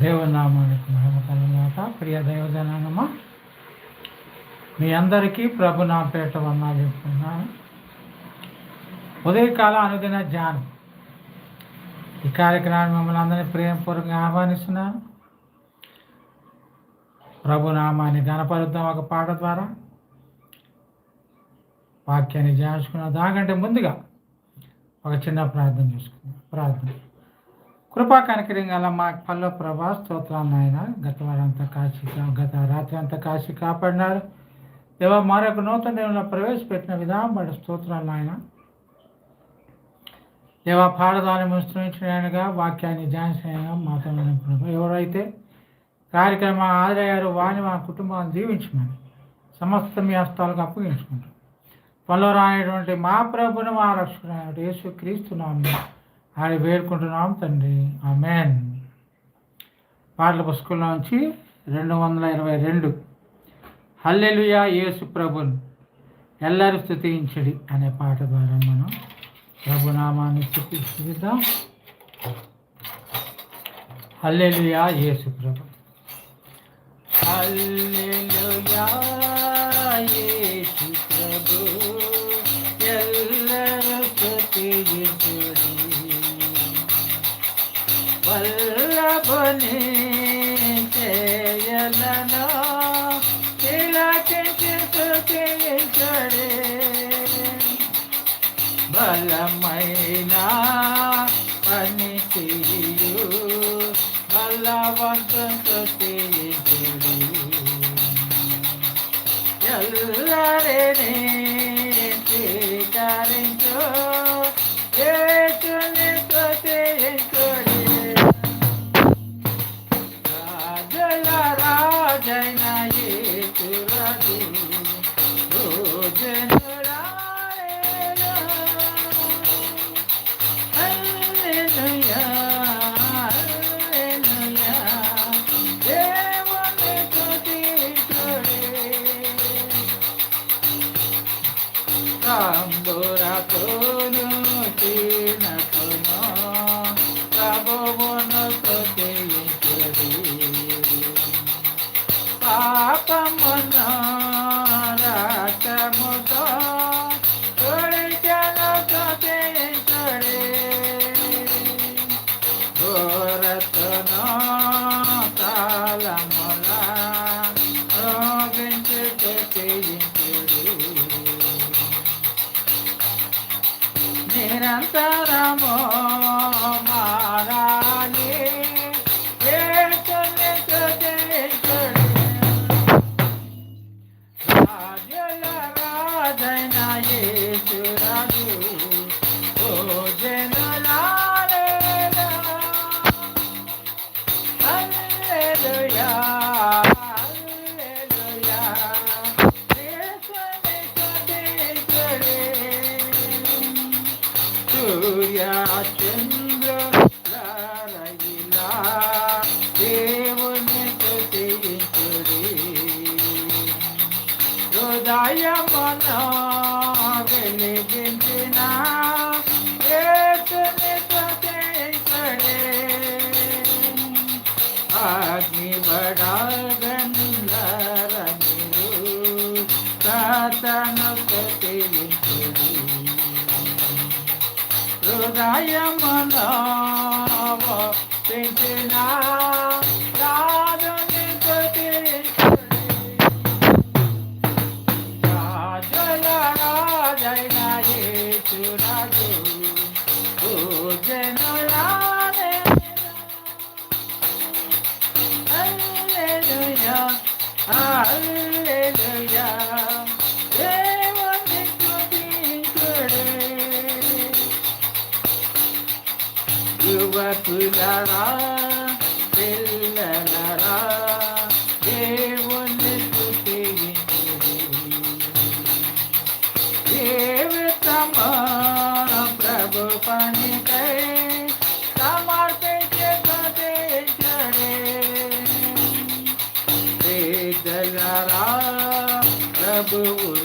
దేవనామానికి మహిమ కలిగాక ప్రియ దైవజనానమ్మ మీ అందరికీ ప్రభు నా పేట వన్నా చెప్తున్నాను ఉదయకాల అనుదిన ధ్యానం. ఈ కార్యక్రమాన్ని మిమ్మల్ని అందరినీ ప్రేమపూర్వకంగా ఆహ్వానిస్తున్నాను. ప్రభు నామాన్ని గణపరుద్దాం ఒక పాట ద్వారా. వాక్యాన్ని ధ్యానించుకున్న దాకంటే ముందుగా ఒక చిన్న ప్రార్థన చేసుకుందాం. ప్రార్థన. కృపా కనకరింగ్ అలా మా పల్ల ప్రభా స్తోత్రాలు నాయన. గత వారంతా కాశీ గత రాత్రి అంతా కాశీ కాపాడినారు. దేవా మరొక నూతన దేవుల్లో ప్రవేశపెట్టిన విధానం బట్టి స్తోత్రాలు నాయన. దేవా పాడదాన్ని ముస్తుగా వాక్యాన్ని ధ్యానించిన మాతో ఎవరైతే కార్యక్రమం ఆదరయ్యారు వాని మా కుటుంబాన్ని జీవించమని సమస్త మీ హస్తాలకు అప్పగించుకుంటాం పనులు రానటువంటి మా ప్రభుని మా రక్షణ యేసు క్రీస్తున్నాము అని వేడుకుంటున్నాం తండ్రి. ఆమెన్. పాటల పుస్తకంలో నుంచి రెండు వందల ఇరవై రెండు. హల్లెలుయా యేసు ప్రభున్ ఎల్లరూ స్థుతించడి అనే పాట ద్వారా మనం ప్రభునామాన్ని స్థుతిద్దాం హల్లెలుయా యేసు ప్రభు. హల్లెలు బలవంతుడి ఎల్లరిని ఎల్లరే ఏసుని Oh. దేవుని స్తుతించుడి హృదయమును వెలిగించిన యేసుని స్తుతించుడి అగ్ని బడాగంధరమిరు సాతను స్తుతించుడి హృదయమును పెంచిన రాజుని స్తుతించుడి రాజుల రాజైన యేసు రాజు భోజనులారే హల్లెలూయా. హల్లెలూయా. యువకులరా పిల్లలరా దేవుని స్తుతించుడి జీవితమా ప్రభు పనికై సమర్పించి స్తుతించుడి పేదలరా ప్రభువులరా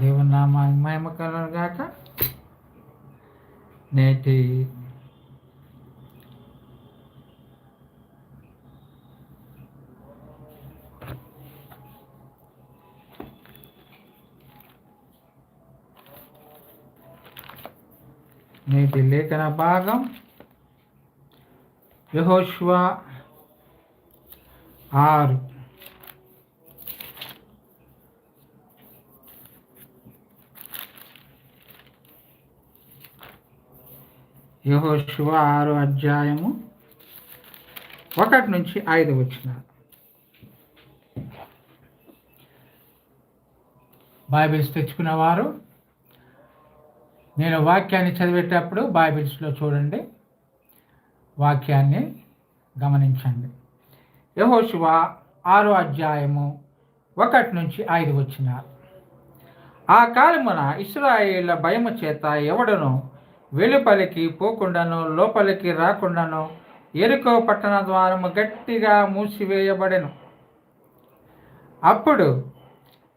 దేవుని నామా మహిమ కలను గాక నేటి నేటి లేఖన భాగం యహోష్వ ఆరు యహోశివ ఆరు అధ్యాయము ఒకటి నుంచి ఐదు వచ్చిన బైబిల్స్ తెచ్చుకున్నవారు నేను వాక్యాన్ని చదివేటప్పుడు బైబిల్స్లో చూడండి. వాక్యాన్ని గమనించండి. యహోశివ ఆరో అధ్యాయము ఒకటి నుంచి ఐదు వచ్చిన ఆ కాలమున ఇస్రాయేళ్ళ భయము చేత ఎవడను వెలుపలికి పోకుండాను లోపలికి రాకుండాను ఎరుకో పట్టణ ద్వారము గట్టిగా మూసివేయబడెను. అప్పుడు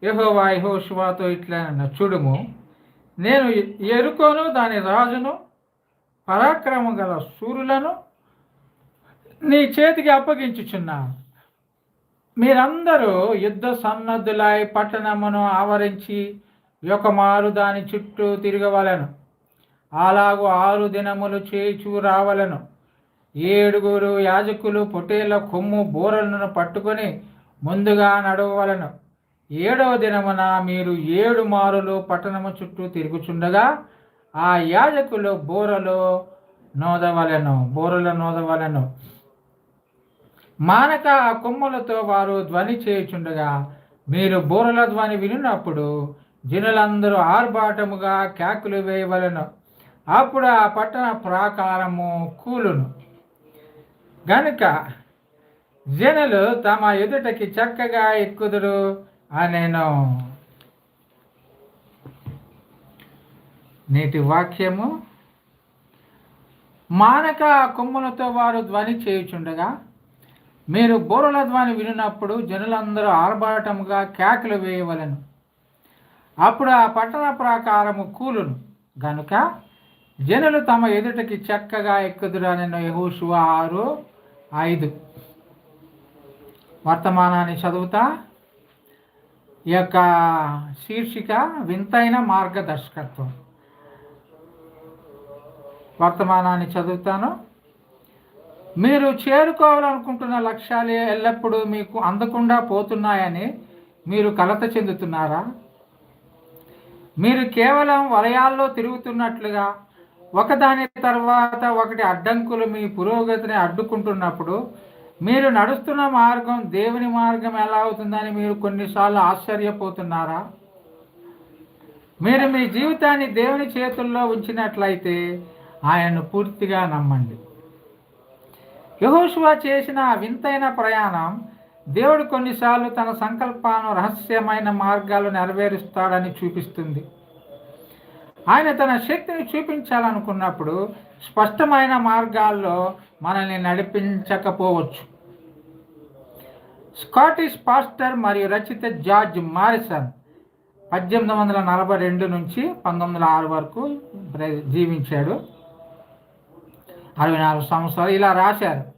యెహోవా యెహోషువాతో ఇట్లా చూడుము నేను ఎరుకోను దాని రాజును పరాక్రమం గల సూర్యులను నీ చేతికి అప్పగించుచున్నాను మీరందరూ యుద్ధ సన్నద్ధులై పట్టణమును ఆవరించి ఒక మారు దాని చుట్టూ తిరగవలను. అలాగూ ఆరు దినములు చేచు రావలను. ఏడుగురు యాజకులు పొట్టేళ్ళ కొమ్ము బోరలను పట్టుకొని ముందుగా నడవలను ఏడవ దినమున మీరు ఏడు మారులు పట్టణము చుట్టూ తిరుగుచుండగా ఆ యాజకులు బోరలు నోదవలెను బోరలు నోదవలెను. మానక ఆ కొమ్ములతో వారు ధ్వని చేయుచుండగా మీరు బోరల ధ్వని వినినప్పుడు జనులందరూ ఆర్భాటముగా కేకులు వేయవలను. అప్పుడు ఆ పట్టణ ప్రాకారము కూలును. గనుక జనులు తమ ఎదుటకి చక్కగా ఎక్కుదురు అనేను. నేటి వాక్యము మానక కొమ్ములతో వారు ధ్వని చేయుచుండగా మీరు బోరుల ధ్వని వినినప్పుడు జనులందరూ ఆర్భాటముగా కేకలు వేయవలను. అప్పుడు ఆ పట్టణ ప్రాకారము కూలును. గనుక జనులు తమ ఎదుటకి చక్కగా ఎక్కుదురని యహోషువ ఆరు ఐదు. వర్తమానాన్ని చదువుతా. ఈ యొక్క శీర్షిక వింతైన మార్గదర్శకత్వం. వర్తమానాన్ని చదువుతాను. మీరు చేరుకోవాలనుకుంటున్న లక్ష్యాలు ఎల్లప్పుడూ మీకు అందకుండా పోతున్నాయని మీరు కలత చెందుతున్నారా? మీరు కేవలం వలయాల్లో తిరుగుతున్నట్లుగా ఒకదాని తర్వాత ఒకటి అడ్డంకులు మీ పురోగతిని అడ్డుకుంటున్నప్పుడు మీరు నడుస్తున్న మార్గం దేవుని మార్గం ఎలా అవుతుందని మీరు కొన్నిసార్లు ఆశ్చర్యపోతున్నారా? మీరు మీ జీవితాన్ని దేవుని చేతుల్లో ఉంచినట్లయితే ఆయన్ను పూర్తిగా నమ్మండి. యహోషువా చేసిన వింతైన ప్రయాణం దేవుడు కొన్నిసార్లు తన సంకల్పాలను రహస్యమైన మార్గాలు నెరవేరుస్తాడని చూపిస్తుంది. ఆయన తన శక్తిని చూపించాలనుకున్నప్పుడు స్పష్టమైన మార్గాల్లో మనల్ని నడిపించకపోవచ్చు. స్కాటిష్ పాస్టర్ మరియు రచిత జార్జ్ మారిసన్ పద్దెనిమిది వందల నలభై రెండు నుంచి పంతొమ్మిది వందల ఆరు వరకు జీవించాడు. అరవై నాలుగు సంవత్సరాలు ఇలా రాశారు.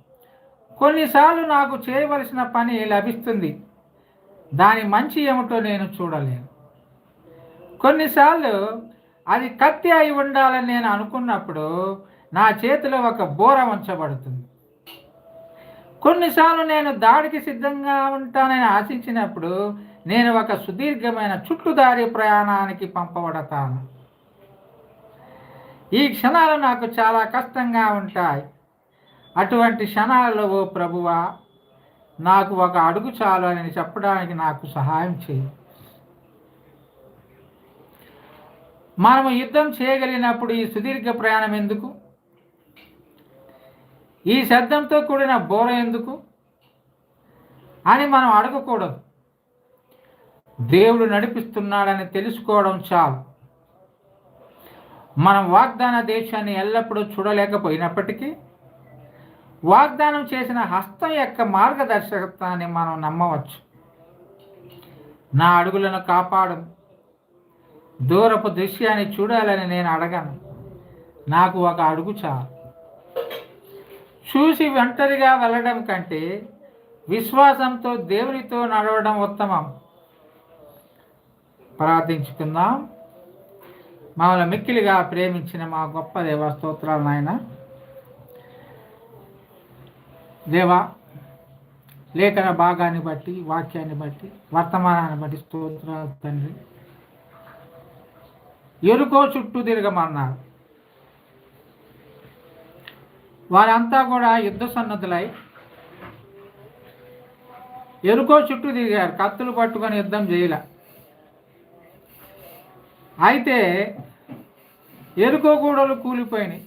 కొన్నిసార్లు నాకు చేయవలసిన పని లభిస్తుంది. దాని మంచి ఏమిటో నేను చూడలేను. కొన్నిసార్లు అది కత్తి అయి ఉండాలని నేను అనుకున్నప్పుడు నా చేతిలో ఒక బోర ఉంచబడుతుంది కొన్నిసార్లు నేను దాడికి సిద్ధంగా ఉంటానని ఆశించినప్పుడు నేను ఒక సుదీర్ఘమైన చుట్టుదారి ప్రయాణానికి పంపబడతాను. ఈ క్షణాలు నాకు చాలా కష్టంగా ఉంటాయి. అటువంటి క్షణాలలో ఓ ప్రభువా నాకు ఒక అడుగు చాలు అని చెప్పడానికి నాకు సహాయం చేయి మనము యుద్ధం చేయగలిగినప్పుడు ఈ సుదీర్ఘ ప్రయాణం ఎందుకు? ఈ శబ్దంతో కూడిన బోర ఎందుకు? అని మనం అడగకూడదు. దేవుడు నడిపిస్తున్నాడని తెలుసుకోవడం చాలు. మనం వాగ్దాన దేశాన్ని ఎల్లప్పుడూ చూడలేకపోయినప్పటికీ వాగ్దానం చేసిన హస్తం యొక్క మార్గదర్శకత్వాన్ని మనం నమ్మవచ్చు. నా అడుగులను కాపాడు. దూరపు దృశ్యాన్ని చూడాలని నేను అడగను. నాకు ఒక అడుగు చాలు. చూసి ఒంటరిగా వెళ్ళడం కంటే విశ్వాసంతో దేవునితో నడవడం ఉత్తమం. ప్రార్థించుకుందాం. మమ్మల్ని మిక్కిలిగా ప్రేమించిన మా గొప్ప దేవ స్తోత్రాలు నాయన. దేవా లేఖన భాగాన్ని బట్టి వాక్యాన్ని బట్టి వర్తమానాన్ని బట్టి స్తోత్రాలు తండ్రి. ఎరుకో చుట్టూ తిరగమన్నారు. వారంతా కూడా యుద్ధ సన్నద్ధులై ఎరుకో చుట్టూ తిరిగారు. కత్తులు పట్టుకొని యుద్ధం చేయలే. అయితే ఎరుకో గూడలు కూలిపోయినాయి.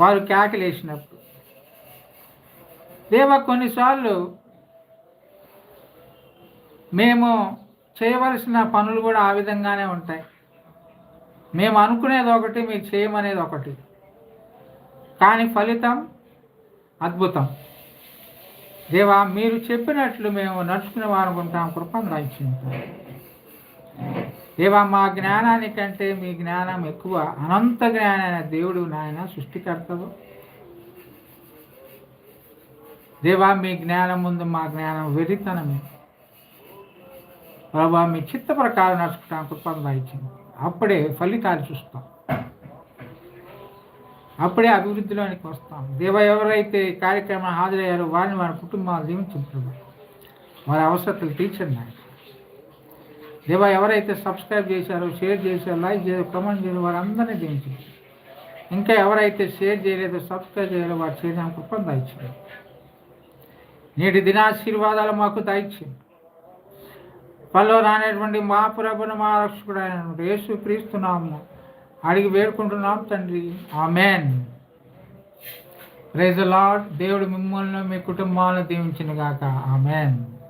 వారు కేకలేసినప్పుడు. దేవ కొన్నిసార్లు మేము చేయవలసిన పనులు కూడా ఆ విధంగానే ఉంటాయి. మేము అనుకునేది ఒకటి మీరు చేయమనేది ఒకటి. కానీ ఫలితం అద్భుతం. దేవా మీరు చెప్పినట్లు మేము నడుచుకునే వారు ఉంటాం కృపను దాయించింది దేవా మా జ్ఞానానికంటే మీ జ్ఞానం ఎక్కువ. అనంత జ్ఞానైన దేవుడు నాయన సృష్టికర్తవు. దేవా మీ జ్ఞానం ముందు మా జ్ఞానం వెరితనమే ప్రభా మీ చిత్త ప్రకారం నడుచుకుంటాం కృపను దాయించింది అప్పుడే ఫలితాలు చూస్తాం. అప్పుడే అభివృద్ధిలోనికి వస్తాం. దేవ ఎవరైతే కార్యక్రమం హాజరయ్యారో వారిని వారి కుటుంబాలు జీవించుంటారు వారి అవసరతలు తీర్చండి ఆయన దేవ ఎవరైతే సబ్స్క్రైబ్ చేశారో షేర్ చేశారో లైక్ చేశారో కమెంట్ చేశారో వారందరినీ దీవించారు ఇంకా ఎవరైతే షేర్ చేయలేదో సబ్స్క్రైబ్ చేయలేదో వారు చేయడానికి కృపను దాయించారు నేటి దినాశీర్వాదాలు మాకు దాయించింది పల్లో రానటువంటి మా ప్రభుని మా రక్షకుడు అయినటువంటి యేసు క్రీస్తున్నాము అడిగి వేడుకుంటున్నాం తండ్రి. ఆమెన్. Praise Lord. దేవుడు మిమ్మల్ని మీ కుటుంబాలను దీవించిన గాక. ఆమెన్.